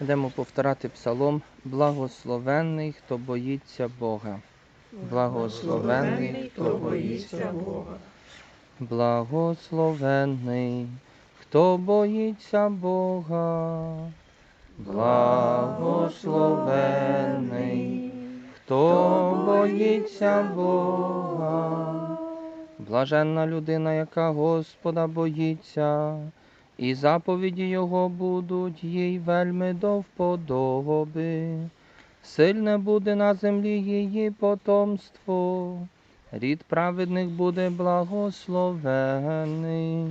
Будемо повторяти псалом Благословенний, хто боїться Бога. Благословенний, хто боїться Бога. Благословенний, хто боїться Бога. Благословенний, хто боїться Бога. Блаженна людина, яка Господа боїться, і заповіді Його будуть їй вельми до вподоби. Сильне буде на землі її потомство, рід праведних буде благословений.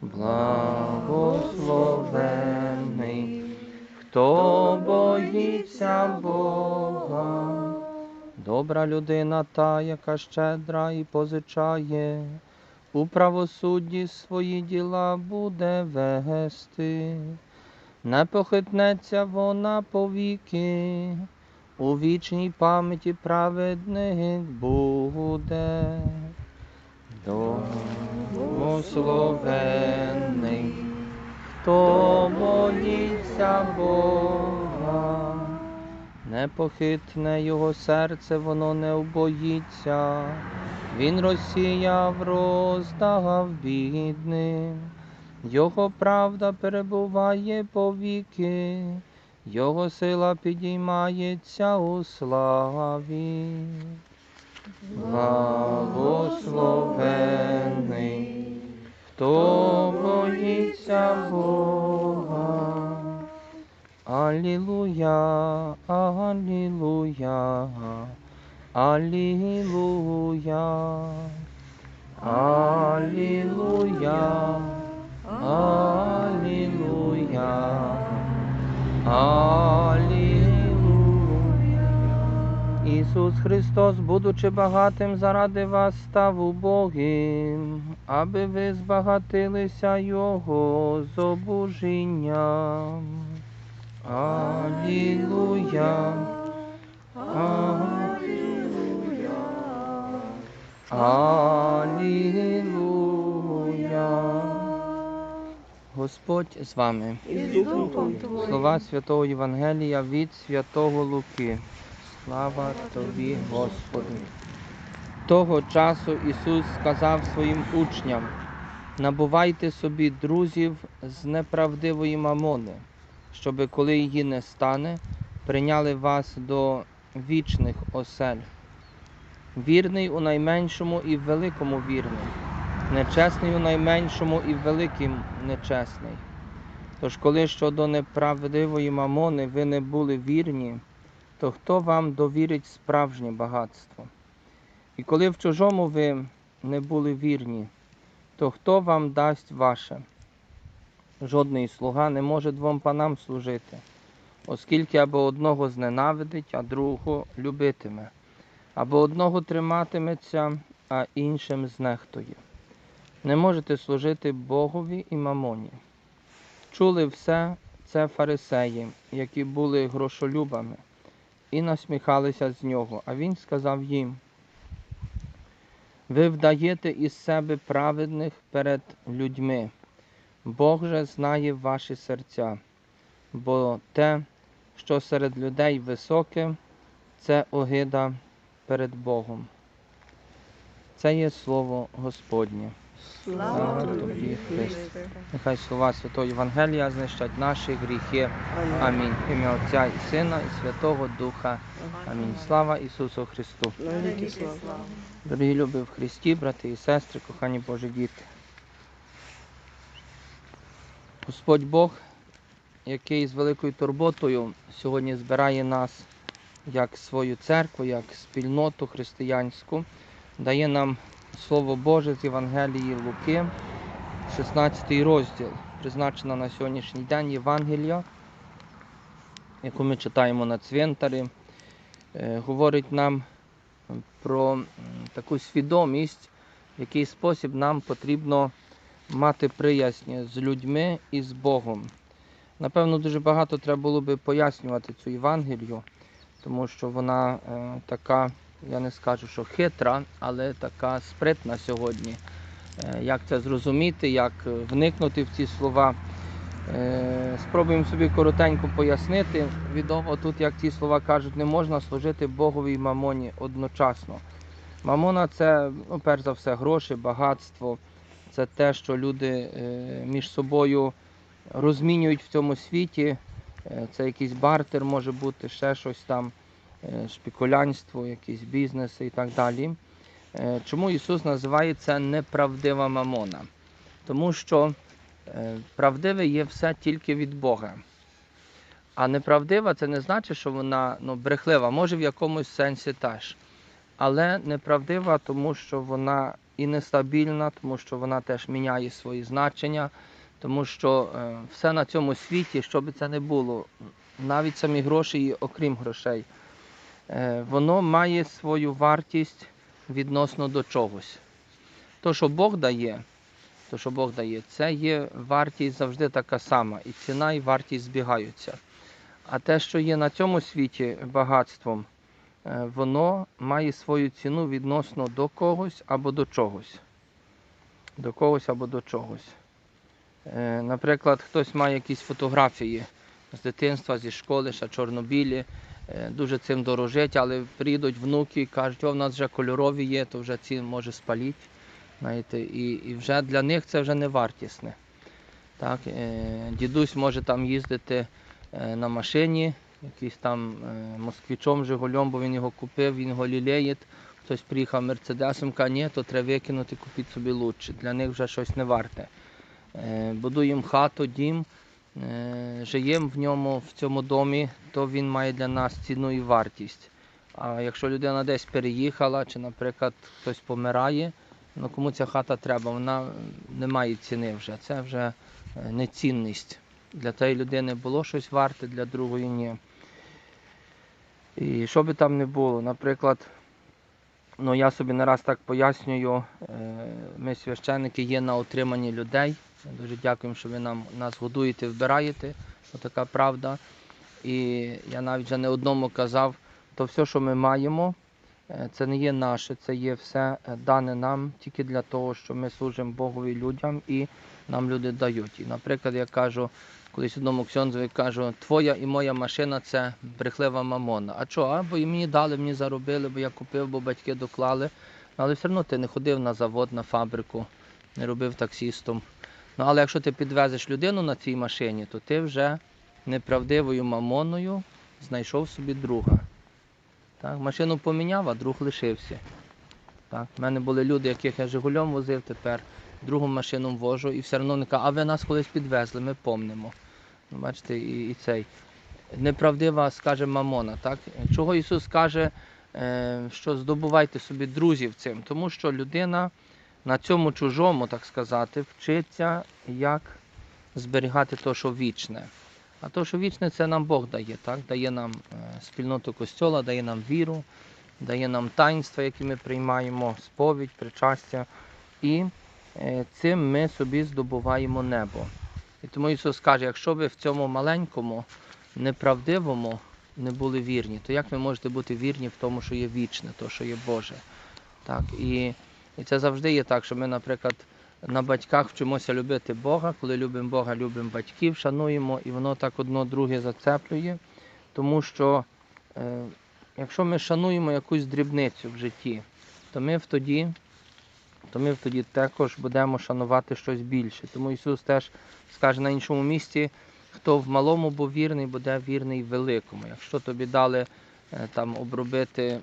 Благословений, хто боїться Бога. Добра людина та, яка щедра і позичає, у правосудді свої діла буде вести. Не похитнеться вона повіки, у вічній пам'яті праведних буде. Благословений, хто боїться Бога, непохитне його серце, воно не обоїться, він розсіяв, роздав бідним, його правда перебуває повіки, його сила підіймається у славі. Благословений, хто боїться Бога. Алілуя, алілуя, алілуя, алілуя, алілуя, алілуя. Ісус Христос, будучи багатим заради вас, став убогим, аби ви збагатилися Його зобужінням. Алілуя. Алілуя. Господь з вами. Слова Святого Євангелія від Святого Луки. Слава тобі, Господи. Того часу Ісус сказав своїм учням: набувайте собі друзів з неправдивої мамони, щоби, коли її не стане, прийняли вас до вічних осель. Вірний у найменшому і в великому вірний, нечесний у найменшому і в великим нечесний. Тож, коли щодо неправдивої мамони ви не були вірні, то хто вам довірить справжнє багатство? І коли в чужому ви не були вірні, то хто вам дасть ваше? Жодний слуга не може двом панам служити, оскільки або одного зненавидить, а другого любитиме, або одного триматиметься, а іншим знехтує. Не можете служити Богові і мамоні. Чули все це фарисеї, які були грошолюбами, і насміхалися з нього. А він сказав їм: ви вдаєте із себе праведних перед людьми, Бог же знає ваші серця, бо те, що серед людей високе, це огида перед Богом. Це є слово Господнє. Слава тобі, Христе. Христе. Нехай слова Святого Євангелія знищать наші гріхи. Амінь. Ім'я Отця і Сина, і Святого Духа. Амінь. Слава Ісусу Христу. Дорогі любі в Христі, брати і сестри, кохані Божі діти. Господь Бог, який з великою турботою сьогодні збирає нас як свою церкву, як спільноту християнську, дає нам Слово Боже з Євангелії Луки, 16 розділ, призначена на сьогоднішній день Євангелія, яку ми читаємо на цвинтарі, е, говорить нам про таку свідомість, в який спосіб нам потрібно мати приязнь з людьми і з Богом. Напевно, дуже багато треба було би пояснювати цю Євангелію, тому що вона е, така, я не скажу, що хитра, але така спритна сьогодні. Е, як це зрозуміти, як вникнути в ці слова. Е, Спробуємо собі коротенько пояснити. Відомо тут, як ті слова кажуть, не можна служити Богові і мамоні одночасно. Мамона це, ну, перш за все, гроші, багатство. Це те, що люди е, між собою розмінюють в цьому світі. Е, Це якийсь бартер може бути, ще щось там, е, шпікулянство, якісь бізнеси і так далі. Чому Ісус називає це неправдива мамона? Тому що правдиве є все тільки від Бога. А неправдива це не значить, що вона ну, брехлива, може в якомусь сенсі теж. Але неправдива, тому що вона і нестабільна, тому що вона теж міняє свої значення, тому що е, все на цьому світі, що би це не було, навіть самі гроші, і окрім грошей, е, воно має свою вартість відносно до чогось. То, що Бог дає, то, що Бог дає, це є вартість завжди така сама, і ціна, і вартість збігаються. А те, що є на цьому світі багатством, воно має свою ціну відносно до когось або до чогось. До когось або до чогось. Е, Наприклад, хтось має якісь фотографії з дитинства, зі школи, ще чорнобілі, е, дуже цим дорожить, але приїдуть внуки і кажуть, о, в нас вже кольорові є, то вже ці може спаліть. Знаєте, і, і вже для них це вже не вартісне. Так, е, дідусь може там їздити е, на машині, якийсь там е, москвичом, Жигулем, бо він його купив, він його лілеє. Хтось приїхав мерседесом, каже, ні, то треба викинути, купіть собі лучше. Для них вже щось не варте. Е, Будуємо хату, дім, е, живемо в ньому, в цьому домі, то він має для нас ціну і вартість. А якщо людина десь переїхала, чи, наприклад, хтось помирає, ну кому ця хата треба, вона не має ціни вже. Це вже нецінність. Для тієї людини було щось варте, для другої ні. І що би там не було, наприклад, ну я собі не раз так пояснюю, е, ми священники є на отриманні людей. Дуже дякуємо, що ви нам нас годуєте, вбираєте. Отака правда. І я навіть вже не одному казав, то все, що ми маємо, е, це не є наше, це є все е, дане нам тільки для того, що ми служимо Богові людям і нам люди дають. І, наприклад, я кажу, колись одному ксьонзові кажу, твоя і моя машина це брехлива мамона. А що? А, бо і мені дали, мені заробили, бо я купив, бо батьки доклали. Але все одно ти не ходив на завод, на фабрику, не робив таксістом. Ну, але якщо ти підвезеш людину на цій машині, то ти вже неправдивою мамоною знайшов собі друга. Так, машину поміняв, а друг лишився. Так, в мене були люди, яких я Жигулем возив, тепер другу машину вожу, і все одно не кажуть, а ви нас колись підвезли, ми помнимо. Ну, Бачите, і, і цей. Неправдива, скаже мамона. Так? Чого Ісус каже, е, що здобувайте собі друзів цим? Тому що людина на цьому чужому, так сказати, вчиться, як зберігати те, що вічне. А то, що вічне, це нам Бог дає, так? дає нам е, спільноту костьола, дає нам віру, дає нам таїнства, які ми приймаємо, сповідь, причастя. І е, цим ми собі здобуваємо небо. І тому Ісус каже, якщо ви в цьому маленькому, неправдивому не були вірні, то як ви можете бути вірні в тому, що є вічне, то, що є Боже? Так, і, і це завжди є так, що ми, наприклад, на батьках вчимося любити Бога. Коли любимо Бога, любимо батьків, шануємо, і воно так одно друге зацеплює. Тому що е, якщо ми шануємо якусь дрібницю в житті, то ми тоді, то ми тоді також будемо шанувати щось більше. Тому Ісус теж скаже на іншому місці, хто в малому був вірний, буде вірний великому. Якщо тобі дали е, там обробити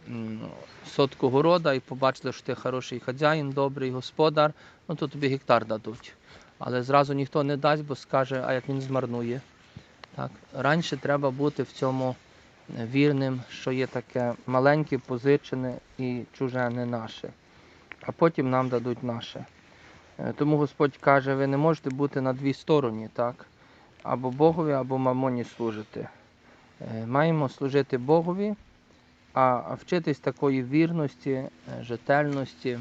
сотку города і побачили, що ти хороший хазяїн, добрий господар, ну то тобі гектар дадуть. Але зразу ніхто не дасть, бо скаже, а як він змарнує. Так. Раніше треба бути в цьому е, вірним, що є таке маленьке, позичене і чуже не наше. А потім нам дадуть наше. Е, Тому Господь каже, ви не можете бути на дві стороні, так? Або Богові, або мамоні служити. Е, Маємо служити Богові, а вчитись такої вірності, жительності, е,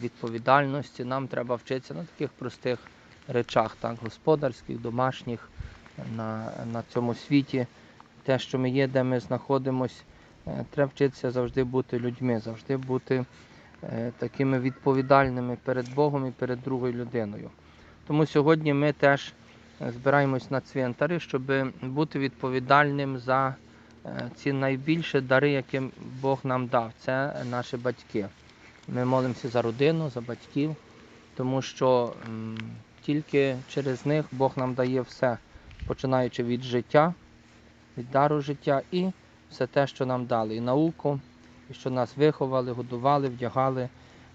відповідальності. Нам треба вчитися на таких простих речах, так, господарських, домашніх, на, на цьому світі. Те, що ми є, де ми знаходимось, е, треба вчитися завжди бути людьми, завжди бути такими відповідальними перед Богом і перед другою людиною. Тому сьогодні ми теж е, збираємось на цвинтарі, щоб бути відповідальним за е, ці найбільші дари, які Бог нам дав. Це наші батьки. Ми молимося за родину, за батьків, тому що тільки через них Бог нам дає все, починаючи від життя, від дару життя і все те, що нам дали, і науку, що нас виховали, годували, вдягали,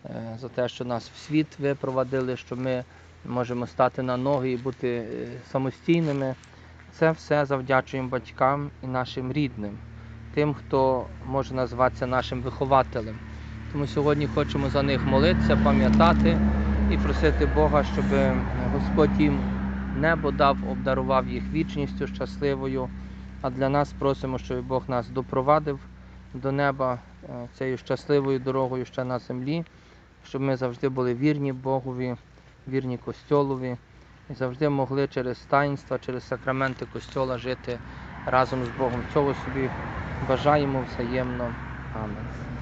е, за те, що нас в світ випровадили, що ми можемо стати на ноги і бути е, самостійними. Це все завдячуємо батькам і нашим рідним, тим, хто може називатися нашим вихователем. Тому сьогодні хочемо за них молитися, пам'ятати і просити Бога, щоб Господь їм небо дав, обдарував їх вічністю щасливою. А для нас просимо, щоб Бог нас допровадив до неба е, цією щасливою дорогою ще на землі, щоб ми завжди були вірні Богові, вірні Костьолові і завжди могли через таїнства, через сакраменти Костьола жити разом з Богом. Цього собі бажаємо взаємно. Амінь.